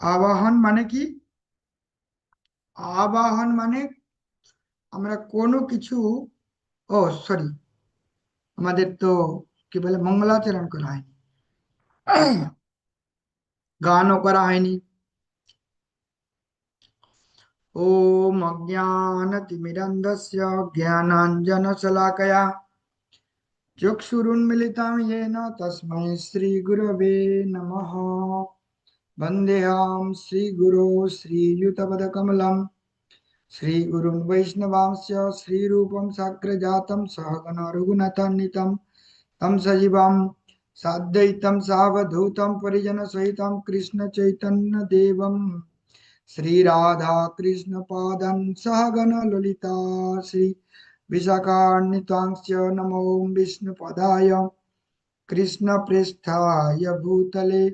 आवाहन माने कि? आवाहन माने हमरा कोनो किचु ओ सॉरी हमारे तो कि बोले, मंगलाचरण कराएँ गानों कराएँ ओम अज्ञान तिमिरंदस्य ज्ञानांजन सलाकया चक्षुरुन्मिलितां येन तस्मै श्री गुरवे नमः। वन्देऽहं श्रीगुरो श्रीयुतपदकमलं श्रीगुरुन् वैष्णवांश्च श्रीरूपं साग्रजातं सहगण रघुनाथान्वितं तं सजीवं साद्वैतं सावधूतं परिजनसहितं कृष्णचैतन्यदेवं श्रीराधा कृष्णपादं सहगण ललिता श्री विशाखान्वितांश्च नमो विष्णुपदाय। कृष्णपृष्ठाय भूतले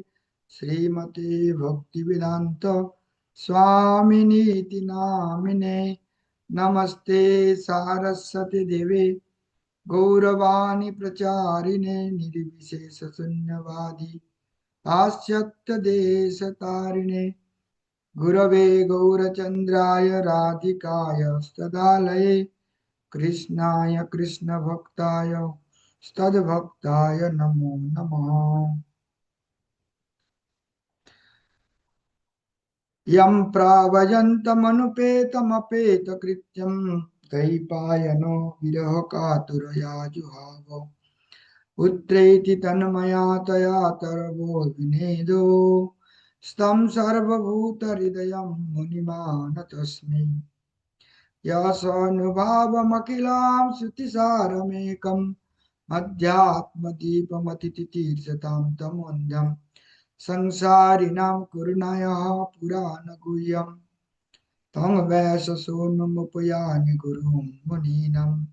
श्रीमते भक्तिवेदान्त स्वामिनीति नामिने। नमस्ते सारस्वती देवे, गौरवाणी प्रचारिणे निर्विशेषशून्यवादी पाश्चात्यदेशतारिणे। गुरवे गौरचन्द्राय राधिकाय स्तदालये कृष्णाय कृष्णभक्ताय स्तद्भक्ताय नमो नमः। यं प्रावजन्तमनुपेतमपेतकृत्यं दैपायनो विरहकातुरया जुहाव पुत्रेति तन्मया तया तरवो विनेदो। स्तं सर्वभूतहृदयं मुनिमानतस्मै। यशानुभावमखिलां श्रुतिसारमेकम् अध्यात्मदीपमतिथितीर्षतां तमोन्धं संसारिणां कुरुणयः पुराणगुह्यं। तं वैशसूनुमुपयानि गुरुं मुनीनम्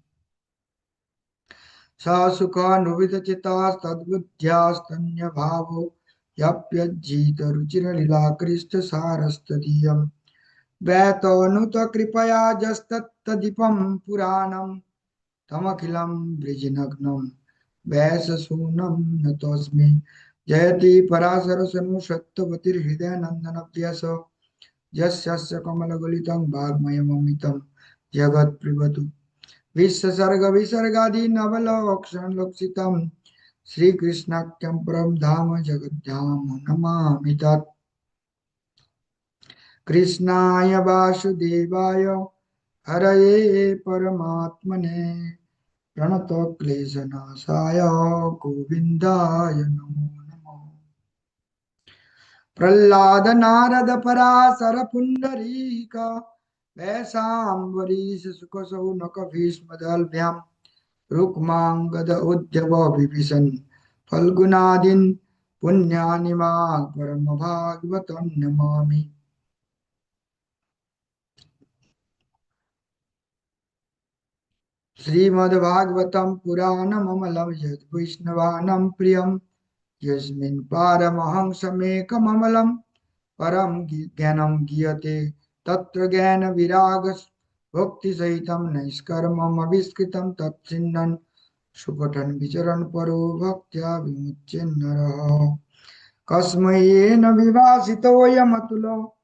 स सुखानुविदचितास्तद्बुद्ध्यास्तन्यभावो यप्यज्जीतरुचिरलीलाकृष्टसारस्तदीयम् वैतनुत कृपया जस्तत्तदीपं पुराणं। तमखिलं वृजिनग्नं। वैशसूनं नतोऽस्मि जयति पराशरसनु सत्यवतिर्हृदयनन्दनव्यस यस्य कमलगलितं वाग्मयममितं जगत्प्रिवतु विश्वसर्गविसर्गादीनवलोक्षणलक्षितं श्रीकृष्णाख्यं परं धाम जगद्धाम नमामि तत्। कृष्णाय वासुदेवाय हरये परमात्मने प्रणतक्लेशनाशाय गोविन्दाय नमः। भीष्मदल्भ्यां रुक्माङ्गद उद्यव विभीषन् फल्गुनादीन् पुण्यानि मा परमभागवतं नमामि। श्रीमद्भागवतं पुराणममलं यद्वैष्णवानां प्रियं यस्मिन् पारमहंसमेकममलं परं ज्ञानं गीयते। तत्र ज्ञानविराग भक्तिसहितं नैष्कर्ममविष्कृतं तच्छिन्नन् सुपठन् विचरन् परो भक्त्या विमुच्य नरः। कस्मै येन विभासितोऽयमतुलो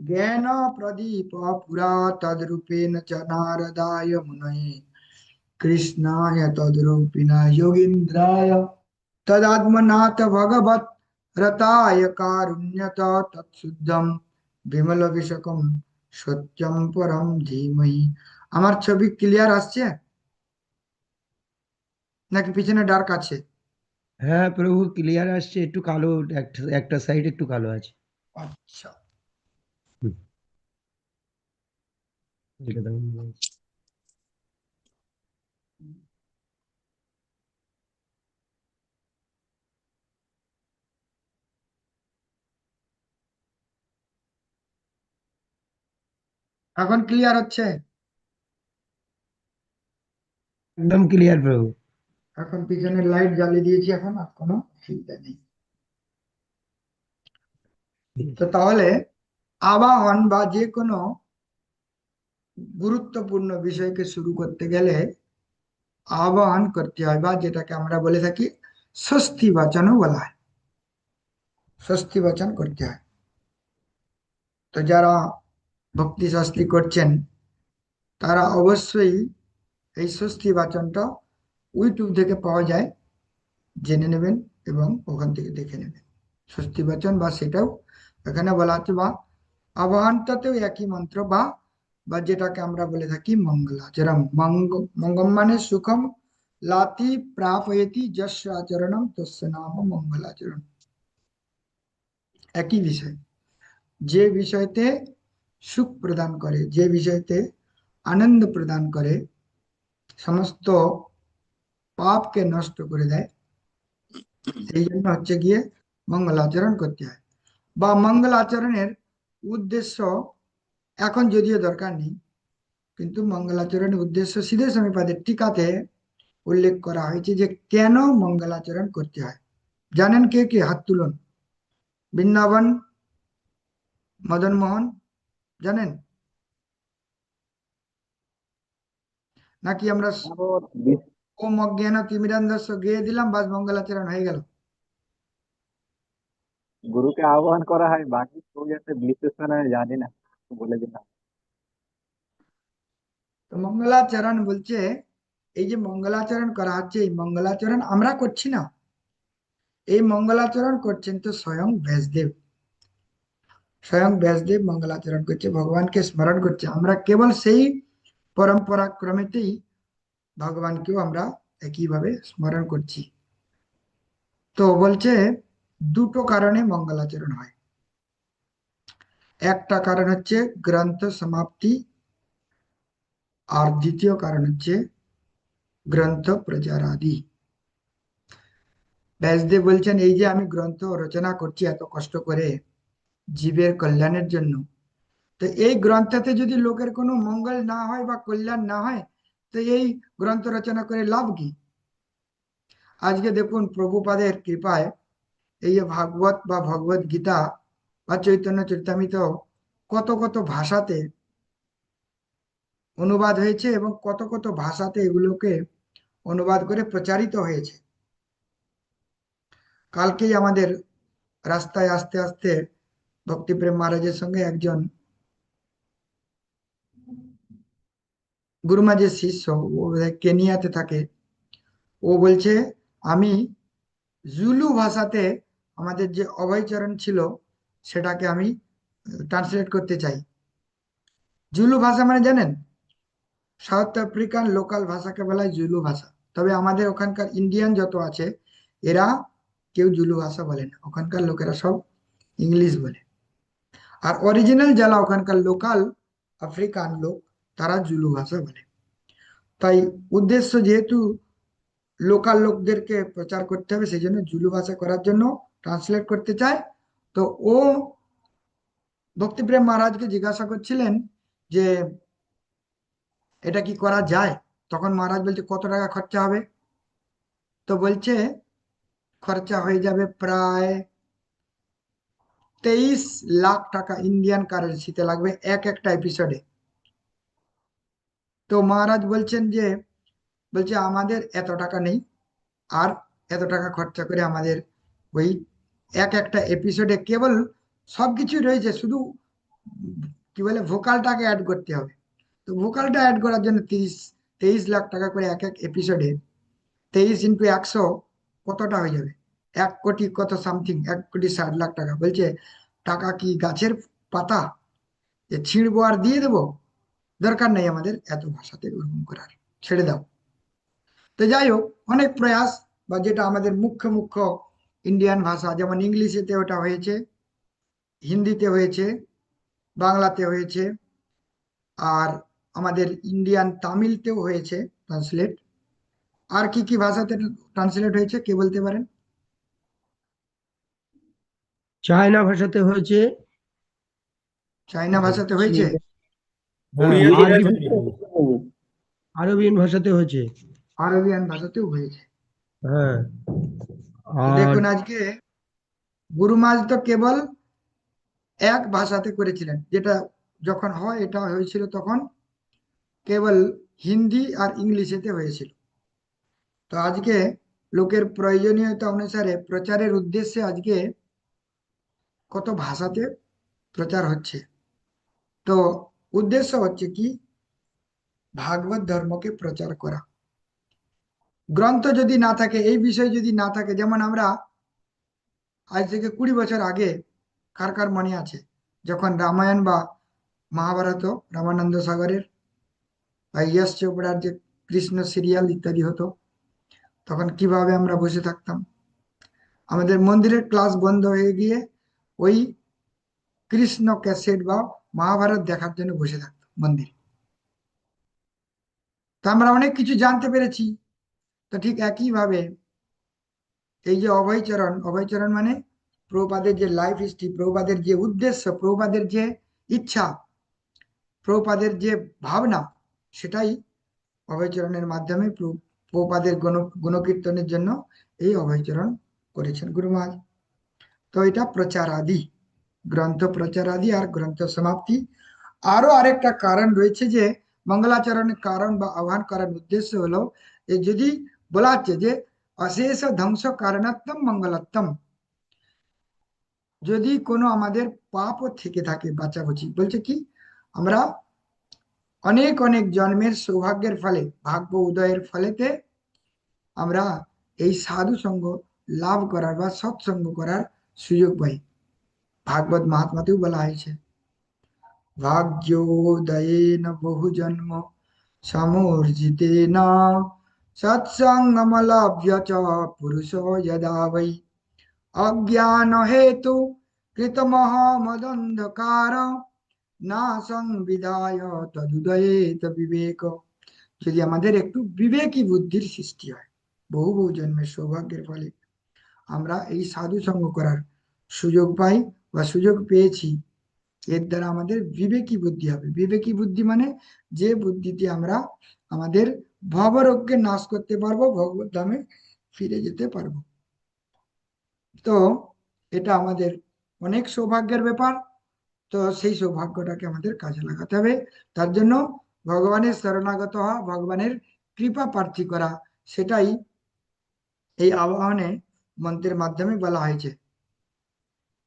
ज्ञानप्रदीप पुरा तद्रूपेण च नारदाय मुनये। कृष्णाय तद्रूपिणा योगीन्द्राय। तदात्मनाथ भगवत रताय कारुण्यत तत्शुद्धम বিমল বিশকম সত্যম পরম ধীমহি আমার ছবি ক্লিয়ার আসছে নাকি পিছনে ডার্ক আছে হ্যাঁ প্রভু ক্লিয়ার আসছে একটু কালো একটা একটা সাইড একটু কালো আছে আচ্ছা এখন ক্লিয়ার হচ্ছে? একদম ক্লিয়ার প্রভু। এখন পিছনে লাইট জ্বালিয়ে দিয়েছি এখন আর কোনো অসুবিধা নেই। তো তাহলে আবাহন বা যে কোনো গুরুত্বপূর্ণ বিষয়কে শুরু করতে গেলে আবাহন করতে হয় বা যেটাকে আমরা বলে থাকি ষষ্ঠী বাচনও বলা হয়। ষষ্ঠী বাচন করতে হয়। তো যারা ভক্তি শাস্তি করছেন, তারা অবশ্যই এই স্বস্তি বাচনটা ইউটিউব থেকে পাওয়া যায়, জেনে নেবেন এবং ওখান থেকে দেখে নেবেন। ষষ্ঠী বাচন বা সেটাও এখানে বলা আছে বা আবাহনটাতেও একই মন্ত্র বা বা যেটাকে আমরা বলে থাকি মঙ্গলাচরণ মঙ্গ মঙ্গম মানে সুখম লাতি প্রাপয়তি যশ আচরণম তস্য নাম মঙ্গলাচরণ। একই বিষয়। যে বিষয়তে সুখ প্রদান করে, যে বিষয়তে আনন্দ প্রদান করে, সমস্ত পাপকে নষ্ট করে দেয়। সেই জন্য হচ্ছে গিয়ে মঙ্গলাচরণ করতে হয়। বা মঙ্গল আচরণের উদ্দেশ্য এখন যদিও দরকার নেই, কিন্তু মঙ্গলাচরণের উদ্দেশ্য সিধে সমীপাদের টিকাতে উল্লেখ করা হয়েছে যে কেন মঙ্গলাচরণ করতে হয়। জানেন কে কে? হাত তুলুন। বৃন্দাবন মদন মোহন জানেন? নাকি আমরা ওম অজ্ঞান তিমিরান্দস্য গেয়ে দিলাম বাস মঙ্গলাচরণ হয়ে গেল। গুরুকে আহ্বান করা হয় বাকি কেউ যাতে বিশ্লেষণ জানি না বলে দিলাম তো মঙ্গলাচরণ বলছে এই যে মঙ্গলাচরণ করা হচ্ছে এই মঙ্গলাচরণ আমরা করছি না। এই মঙ্গলাচরণ করছেন তো স্বয়ং ব্যাসদেব। স্বয়ং ব্যাসদেব মঙ্গলাচরণ করছে, ভগবানকে স্মরণ করছে। আমরা কেবল সেই পরম্পরা ক্রমেতেই ভগবানকেও আমরা একইভাবে স্মরণ করছি। তো বলছে, দুটো কারণে মঙ্গলাচরণ হয়। একটা কারণ হচ্ছে গ্রন্থ সমাপ্তি, আর দ্বিতীয় কারণ হচ্ছে গ্রন্থ প্রচারাদি। ব্যাসদেব বলছেন, এই যে আমি গ্রন্থ রচনা করছি এত কষ্ট করে জীবের কল্যাণের জন্য। তো এই গ্রন্থতে যদি লোকের কোনো মঙ্গল না হয় বা কল্যাণ না হয়, তো এই গ্রন্থ রচনা করে লাভ কি? আজকে দেখুন প্রভুপাদের কৃপায় এই যে ভাগবত বা ভগবত গীতা বা চৈতন্য চরিতামিত কত কত ভাষাতে অনুবাদ হয়েছে এবং কত কত ভাষাতে এগুলোকে অনুবাদ করে প্রচারিত হয়েছে। কালকেই আমাদের রাস্তায় আস্তে আস্তে ভক্তিপ্রেম মহারাজের সঙ্গে একজন গুরুমাজের শিষ্য, ও কেনিয়াতে থাকে। ও বলছে, আমি জুলু ভাষাতে আমাদের যে অভয়চরণ ছিল, সেটাকে আমি ট্রান্সলেট করতে চাই। জুলু ভাষা মানে জানেন? সাউথ আফ্রিকান লোকাল ভাষাকে বলা জুলু ভাষা। তবে আমাদের ওখানকার ইন্ডিয়ান যত আছে, এরা কেউ জুলু ভাষা বলে না। ওখানকার লোকেরা সব ইংলিশ বলে। আর অরিজিনাল যারা ওখানকার লোকাল আফ্রিকান লোক, তারা জুলু ভাষা বলে। তাই উদ্দেশ্য যেহেতু লোকাল লোকদেরকে প্রচার করতে হবে, সেই জন্য জুলু ভাষা করার জন্য ট্রান্সলেট করতে চায়। তো ও ভক্তিপ্রেম মহারাজকে জিজ্ঞাসা করছিলেন যে, এটা কি করা যায়? তখন মহারাজ বলছে, কত টাকা খরচা হবে? তো বলছে, খরচা হয়ে যাবে প্রায় তেইশ লাখ টাকা ইন্ডিয়ান কারেন্সিতে লাগবে এক একটা এপিসোডে তো মহারাজ বলছেন যে, বলছে আমাদের এত টাকা নেই, আর এত টাকা খরচা করে আমাদের ওই এক একটা এপিসোডে কেবল সবকিছু রয়েছে, শুধু কি বলে ভোকালটাকে অ্যাড করতে হবে। তো ভোকালটা অ্যাড করার জন্য তিরিশ, তেইশ লাখ টাকা করে এক এক এপিসোডে তেইশ ইন্টু একশো কতটা হয়ে যাবে? এক কোটি কত সামথিং এক কোটি ষাট লাখ টাকা। বলছে, টাকা কি গাছের পাতা? যে ছিঁড়বো আর দিয়ে দেবো? দরকার নেই আমাদের এত ভাষাতে গ্রহণ করার। ছেড়ে দাও। তো যাই হোক, অনেক প্রয়াস, বা যেটা আমাদের মুখ্য মুখ্য ইন্ডিয়ান ভাষা, যেমন ইংলিশেতে ওটা হয়েছে, হিন্দিতে হয়েছে, বাংলাতে হয়েছে, আর আমাদের ইন্ডিয়ান তামিলতেও হয়েছে ট্রান্সলেট আর কি কি ভাষাতে ট্রান্সলেট হয়েছে, কে বলতে পারেন? চায়না ভাষাতে হয়েছে? চাইনা ভাষাতে হয়েছে? হ্যাঁ, আরবি- ভাষাতে আরবিয়ান ভাষাতে হয়েছে? আরবিয়ান ভাষাতেও হয়েছে। হ্যাঁ। দেখুন আজকে গুরুমাজ তো কেবল এক ভাষাতে করেছিলেন যেটা যখন হয় এটা হয়েছিল তখন কেবল হিন্দি আর ইংলিশেতে হয়েছিল। তো আজকে লোকের প্রয়োজনীয়তা অনুসারে প্রচারের উদ্দেশ্যে আজকে কত ভাষাতে প্রচার হচ্ছে। তো উদ্দেশ্য হচ্ছে কি? ভাগবত ধর্মকে প্রচার করা। গ্রন্থ যদি না থাকে, এই বিষয় যদি না থাকে, যেমন আমরা আজ থেকে কুড়ি বছর আগে কার কার মনে আছে? যখন রামায়ণ বা মহাভারত, রামানন্দ সাগরের বা ইয়াস চোপড়ার যে কৃষ্ণ সিরিয়াল ইত্যাদি হতো, তখন কীভাবে আমরা বসে থাকতাম? আমাদের মন্দিরের ক্লাস বন্ধ হয়ে গিয়ে ওই কৃষ্ণ ক্যাসেট বা মহাভারত দেখার জন্য বসে থাকতাম মন্দিরে। তা আমরা অনেক কিছু জানতে পেরেছি। তো ঠিক একইভাবে এই যে অভয়চরণ অভয়চরণ মানে প্রভুপাদের যে লাইফ হিস্ট্রি প্রভুপাদের যে উদ্দেশ্য, প্রভুপাদের যে ইচ্ছা, প্রভুপাদের যে ভাবনা, সেটাই অভয়চরণের মাধ্যমে প্রভুপাদের গুণ গুণকীর্তনের জন্য এই অভয়চরণ করেছেন গুরু তো এটা প্রচার আদি গ্রন্থ প্রচার আদি আর গ্রন্থ সমাপ্তি। আরও আরেকটা কারণ রয়েছে যে, মঙ্গলাচরণের কারণ বা আহ্বান করার উদ্দেশ্য হলো যে যদি বলা হচ্ছে যে, অশেষ ধ্বংস কারণাত্ম মঙ্গলাত্তম যদি কোনো আমাদের পাপও থেকে থাকে বাঁচাবুচি, বলছে কি? আমরা অনেক অনেক জন্মের সৌভাগ্যের ফলে, ভাগ্য উদয়ের ফলেতে আমরা এই সাধু সঙ্গ লাভ করার বা সৎসঙ্গ করার সুযোগ পাই ভাগবত মহাত্মাতেও বলা হয়েছে ভাগ্যোদয়েন বহু জন্ম সমূর্জিতেন সৎসঙ্গমলভ্য চ পুরুষ যদা বৈ অজ্ঞান হেতু কৃতমহমদন্ধকার না সংবিধায় তদুদয়েত বিবেক যদি আমাদের একটু বিবেকী বুদ্ধির সৃষ্টি হয়, বহু বহু জন্মের সৌভাগ্যের ফলে। আমরা এই সাধু সঙ্গ করার সুযোগ পাই বা সুযোগ পেয়েছি। এর দ্বারা আমাদের বিবেকী বুদ্ধি হবে। বিবেকী বুদ্ধি মানে যে বুদ্ধিতে আমরা আমাদের ভবরোগকে নাশ করতে পারব, ভগবত ধামে ফিরে যেতে পারব। তো এটা আমাদের অনেক সৌভাগ্যের ব্যাপার। তো সেই সৌভাগ্যটাকে আমাদের কাজে লাগাতে হবে। তার জন্য ভগবানের শরণাগত হওয়া, ভগবানের কৃপা প্রার্থী করা, সেটাই এই আবাহনে মন্ত্রের মাধ্যমে বলা হয়েছে।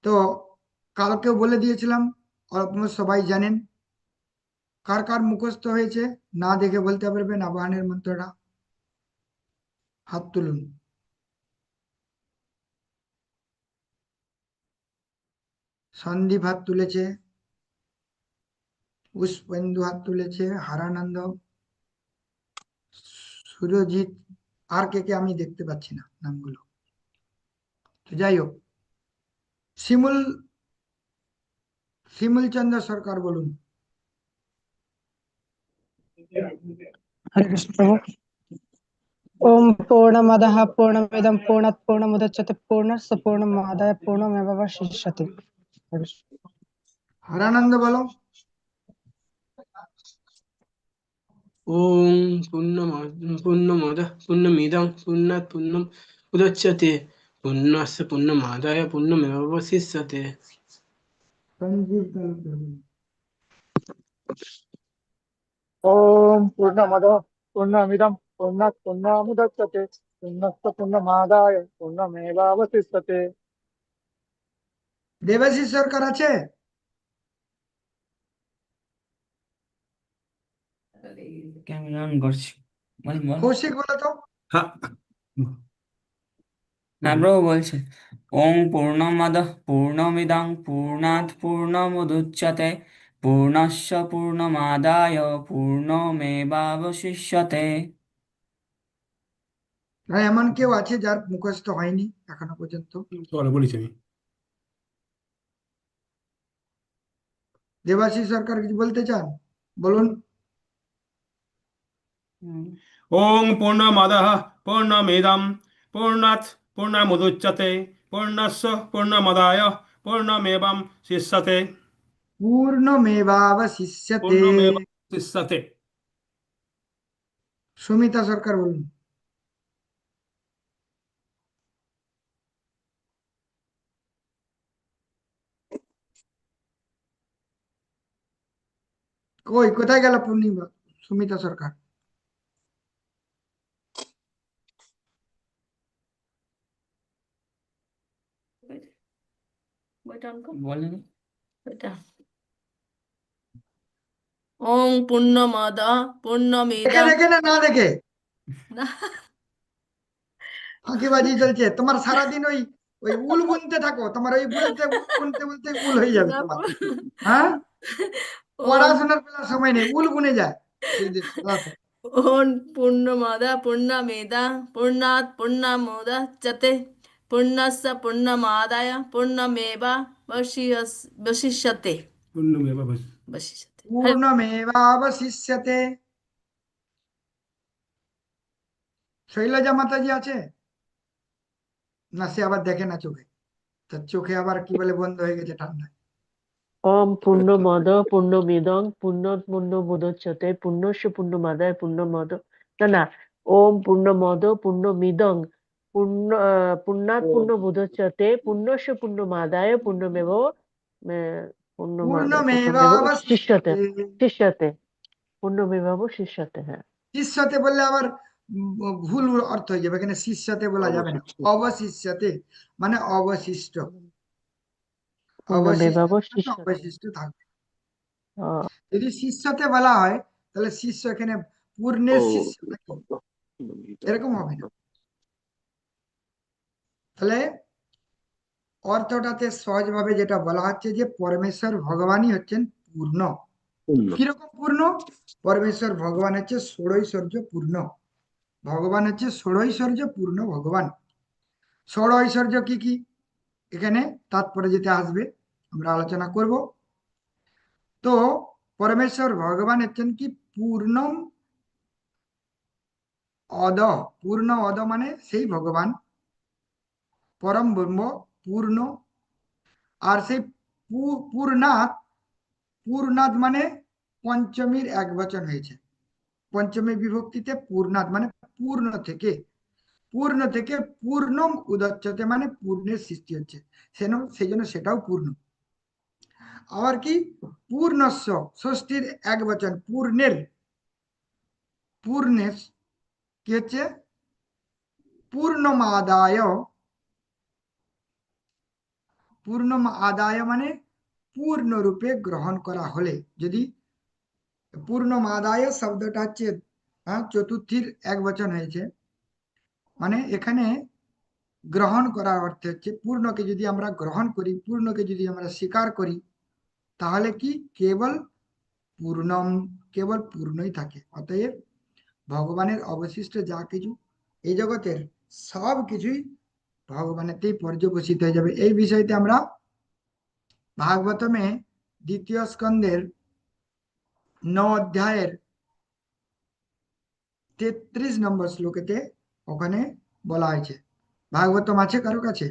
তো কালকেও বলে দিয়েছিলাম অলমোস্ট সবাই জানেন। কার কার মুখস্থ হয়েছে, না দেখে বলতে পারবেন আবাহনের মন্ত্রটা। হাত তুলুন। সন্দীপ হাত তুলেছে, পুষ্পেন্দু হাত তুলেছে, হারানন্দ সুরজিৎ, আর কে কে আমি দেখতে পাচ্ছি না নামগুলো। যাই হোক শিমুল শিমুলচন্দ্র সরকার বলুন। হরে কৃষ্ণ প্রভু। ওম পূর্ণমদ পূর্ণমিদম পূর্ণাৎ পূর্ণমুদচ্যতে পূর্ণস্য পূর্ণমাদায় পূর্ণমেবাবশিষ্যতে হরানন্দ বলো। ওম পূর্ণম পূর্ণমদ পূর্ণমিদম পূর্ণাৎ পূর্ণম উদচ্যতে पूर्णस्य पूर्णमादाय पूर्णमेवावशिष्यते সঞ্জীব তালুকদার বলুন ओम पूर्णमदः पूर्णमिदं पूर्णात् पूर्णमुदच्यते पूर्णस्य पूर्णमादाय पूर्णमेवावशिष्यते দেবাশিস সরকার আছে আমি অন করছি বল বল কৌশিক বলো তো না নাব্রো বলছে। ওং পূর্ণমদ পূর্ণমিদং পূর্ণাৎ পূর্ণমুদুচ্যতে পূর্ণস্য পূর্ণমাদায় পূর্ণমেবাবশিষ্যতে। হ্যাঁ এমন কেউ আছে যার মুখস্থ হয়নি এখনও পর্যন্ত? বলেছি দেবাশিস সরকার কিছু বলতে চান? বলুন। ওং পূর্ণমাদাহ পূর্ণমেদম পূর্ণাৎ पूर्णमुदच्यते पूर्णस्य पूर्णमादाय पूर्णमेवं शिष्यते পূর্ণমেবাবশিষ্যতে পূর্ণমেব शिष्यते সুমিতা সরকার বলুন কই কোথায় গেল পূর্ণিমা সুমিতা সরকার বলেন ওং পূর্ণমদ দেখে পূর্ণমিদম দেখে না না দেখে না ফাঁকিবাজি চলছে তোমার সারাদিন ওই ওই উল বুনতে থাকো তোমার ওই বুনতে বুনতে বুনতে উল হয়ে যাবে না, তোমার হ্যাঁ ওং পড়াশোনার বেলা সময় নেই উল বুনে যায় এই যে রাতে। ওং পূর্ণমদ পূর্ণমিদম পূর্ণাৎ পূর্ণমুদচ্যতে পূর্ণস্য পূর্ণমাদায় পূর্ণমেবাবশিষ্যতে বশিষ্যতে পূর্ণমেবাবশিষ্যতে শৈলজা মাতাজি আছে? না সে আবার দেখে না চোখে। তার চোখে আবার কি বলে বন্ধ হয়ে গেছে ঠান্ডা। ওম পূর্ণমদ পূর্ণমিদং পূর্ণাৎ পূর্ণমুদচ্যতে পূর্ণস্য পূর্ণমাদায় পূর্ণমদ না না ওম পূর্ণমদ পূর্ণমিদং পূর্ণ আহ, পূর্ণাৎ পূর্ণমুদচ্যতে পূর্ণস্য পূর্ণমাদায় পূর্ণমেব আহ, পূর্ণমাদায় পূর্ণমেব শিষ্যতে শিষ্যতে পূর্ণমেবাব শিষ্যতে হ্যাঁ শিষ্যতে বললে আবার ভুল অর্থ হয়ে যাবে এখানে শিষ্যতে বলা যাবে না অবশিষ্যতে মানে অবশিষ্ট অবশিষ্ট থাকবে যদি শিষ্যতে বলা হয় তাহলে শিষ্য এখানে পূর্ণের শিষ্য এরকম হবে না তাহলে অর্থটাতে সহজভাবে যেটা বলা হচ্ছে যে পরমেশ্বর ভগবানই হচ্ছেন পূর্ণ। কীরকম পূর্ণ? পরমেশ্বর ভগবান হচ্ছে ষোড়ৈশ্বর্য পূর্ণ। ভগবান হচ্ছে ষোড়ৈশ্বর্য পূর্ণ ভগবান। ষোড়ৈশ্বর্য কি কি? এখানে তাৎপরে যেতে আসবে আমরা আলোচনা করব। তো পরমেশ্বর ভগবান হচ্ছেন কি? পূর্ণম অদ। পূর্ণ অদ মানে সেই ভগবান। পরম ব্রহ্ম পূর্ণ আর সেই পূ- পূর্ণাৎ পূর্ণাৎ মানে পঞ্চমীর এক বচন হয়েছে। পঞ্চমী বিভক্তিতে পূর্ণাৎ মানে পূর্ণ থেকে। পূর্ণ থেকে পূর্ণম উদচ্যতে মানে পূর্ণের সৃষ্টি হচ্ছে। সেন সেই জন্য সেটাও পূর্ণ। আবার কি? পূর্ণস্য ষষ্ঠীর এক বচন, পূর্ণের। পূর্ণের কি হচ্ছে? পূর্ণমাদায় পূর্ণম আদায় মানে পূর্ণরূপে গ্রহণ করা হলে যদি পূর্ণমাদায় শব্দটা হচ্ছে চতুর্থীর এক বচন হয়েছে মানে এখানে গ্রহণ করার অর্থ হচ্ছে পূর্ণকে যদি আমরা গ্রহণ করি পূর্ণকে যদি আমরা স্বীকার করি তাহলে কি কেবল পূর্ণম কেবল পূর্ণই থাকে অতএব ভগবানের অবশিষ্ট যা কিছু এই জগতের সব কিছুই ভগবানেতেই পর্যবসিত হয়ে যাবে। এই বিষয়তে আমরা ভাগবতমে দ্বিতীয় স্কন্ধের ন অধ্যায়ের তেত্রিশ নম্বর শ্লোকেতে ওখানে বলা হয়েছে। ভাগবতম আছে কারও কাছে?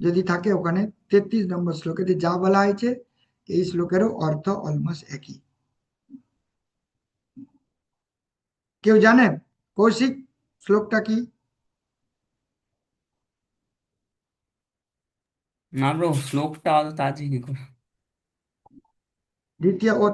যদি থাকে ওখানে তেত্রিশ নম্বর শ্লোকেতে যা বলা হয়েছে, এই শ্লোকেরও অর্থ অলমোস্ট একই। কেউ জানেন কৌশিক, শ্লোকটা কি? না ব্রো শ্লোকটা অত তাড়াতাড়ি কি করে দ্বিতীয় ও